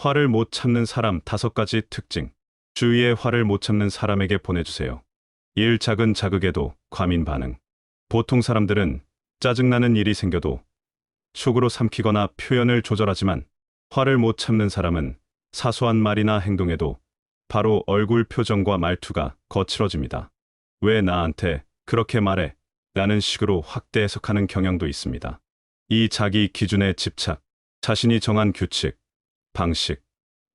화를 못 참는 사람 다섯 가지 특징. 주위에 화를 못 참는 사람에게 보내주세요. 1. 작은 자극에도 과민 반응. 보통 사람들은 짜증나는 일이 생겨도 속으로 삼키거나 표현을 조절하지만 화를 못 참는 사람은 사소한 말이나 행동에도 바로 얼굴 표정과 말투가 거칠어집니다. 왜 나한테 그렇게 말해? 라는 식으로 확대 해석하는 경향도 있습니다. 이 자기 기준에 집착, 자신이 정한 규칙, 방식,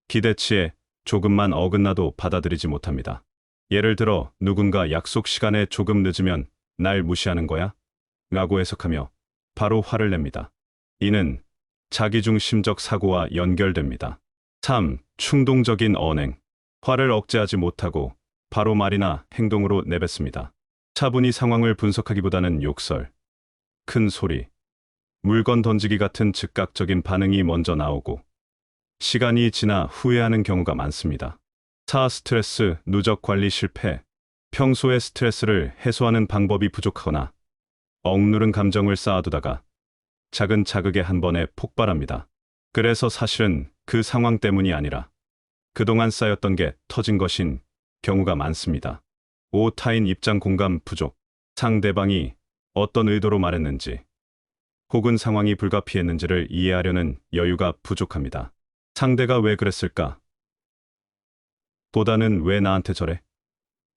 기대치에 조금만 어긋나도 받아들이지 못합니다. 예를 들어 누군가 약속 시간에 조금 늦으면 날 무시하는 거야? 라고 해석하며 바로 화를 냅니다. 이는 자기중심적 사고와 연결됩니다. 3. 충동적인 언행. 화를 억제하지 못하고 바로 말이나 행동으로 내뱉습니다. 차분히 상황을 분석하기보다는 욕설, 큰 소리, 물건 던지기 같은 즉각적인 반응이 먼저 나오고 시간이 지나 후회하는 경우가 많습니다. 4. 스트레스, 누적 관리 실패. 평소에 스트레스를 해소하는 방법이 부족하거나 억누른 감정을 쌓아두다가 작은 자극에 한 번에 폭발합니다. 그래서 사실은 그 상황 때문이 아니라 그동안 쌓였던 게 터진 것인 경우가 많습니다. 5. 타인 입장 공감 부족. 상대방이 어떤 의도로 말했는지 혹은 상황이 불가피했는지를 이해하려는 여유가 부족합니다. 상대가 왜 그랬을까? 보다는 왜 나한테 저래?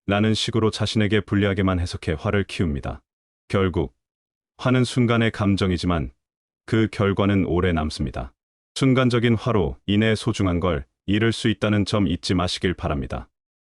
라는 식으로 자신에게 불리하게만 해석해 화를 키웁니다. 결국 화는 순간의 감정이지만 그 결과는 오래 남습니다. 순간적인 화로 인해 소중한 걸 잃을 수 있다는 점 잊지 마시길 바랍니다.